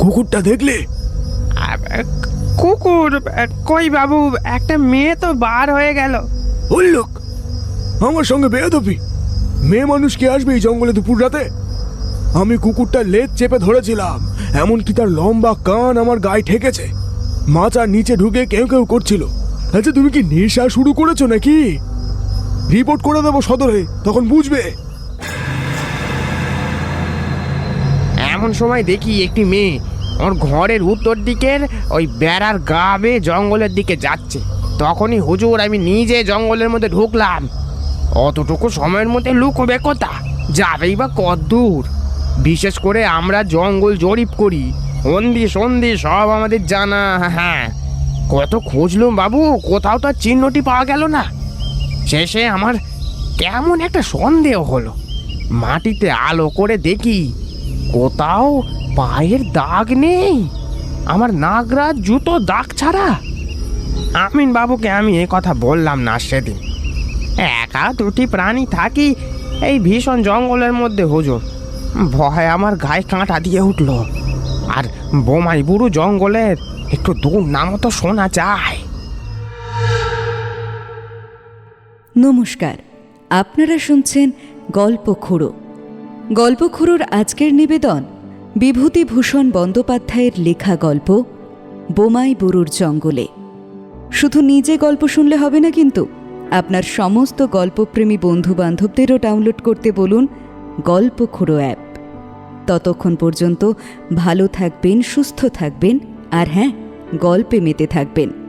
কুকুরটা দেখলে? কুকুর কই বাবু একটা মেয়ে তো বার হয়ে গেল। উল্লুক আমার সঙ্গে বেয়াদবি। মেয়ে মানুষ কি আসবে এই জঙ্গলে দুপুর রাতে? আমি কুকুরটার লেজ চেপে ধরেছিলাম এমনকি তার লম্বা কান আমার গায়ে ঠেকেছে। মাচার নিচে ঢুকে কেউ কেউ করছিল। আচ্ছা তুমি কি নেশা শুরু করেছ নাকি? রিপোর্ট করে দেবো সদরে তখন বুঝবে। এমন সময় দেখি একটি মেয়ে ওর ঘরের উত্তর দিকের ওই বেড়ার গা বেয়ে জঙ্গলের দিকে যাচ্ছে। তখনই হুজুর আমি নিজে জঙ্গলের মধ্যে ঢুকলাম। অতটুকু সময়ের মধ্যে লুকোবে কোথা? যাবেই বা কদ্দূর বিশেষ করে আমরা জঙ্গল জরিপ করি। সন্ধি সন্ধি সব আমাদের জানা। হ্যাঁ কত খুঁজলুম বাবু, কোথাও তো চিহ্নটি পাওয়া গেল না। শেষে আমার কেমন একটা সন্দেহ হলো। মাটিতে আলো করে দেখি কোথাও পায়ের দাগ নেই। আমার নাগরাজ জুতো দাগ ছাড়া। আমিন বাবুকে আমি এ কথা বললাম না সেদিন। একা দুটি প্রাণী থাকি এই ভীষণ জঙ্গলের মধ্যে, হুজুর। ভয় আমার গায়ে কাঁটা দিয়ে উঠল। আর বোমাই বুড়ো জঙ্গলের একটু দূর নামও তো শোনা যায়। নমস্কার। আপনারা শুনছেন গল্প খুঁড়ো। গল্প খুঁড়োর আজকের নিবেদন বিভূতিভূষণ বন্দ্যোপাধ্যায়ের লেখা গল্প, বোমাই বুরুর জঙ্গলে। শুধু নিজে গল্প শুনলে হবে না কিন্তু আপনার সমস্ত গল্পপ্রেমী বন্ধু বান্ধবদেরও ডাউনলোড করতে বলুন গল্প খুঁড়ো অ্যাপ। ততক্ষণ পর্যন্ত ভালো থাকবেন, সুস্থ থাকবেন আর হ্যাঁ গল্পে মেতে থাকবেন।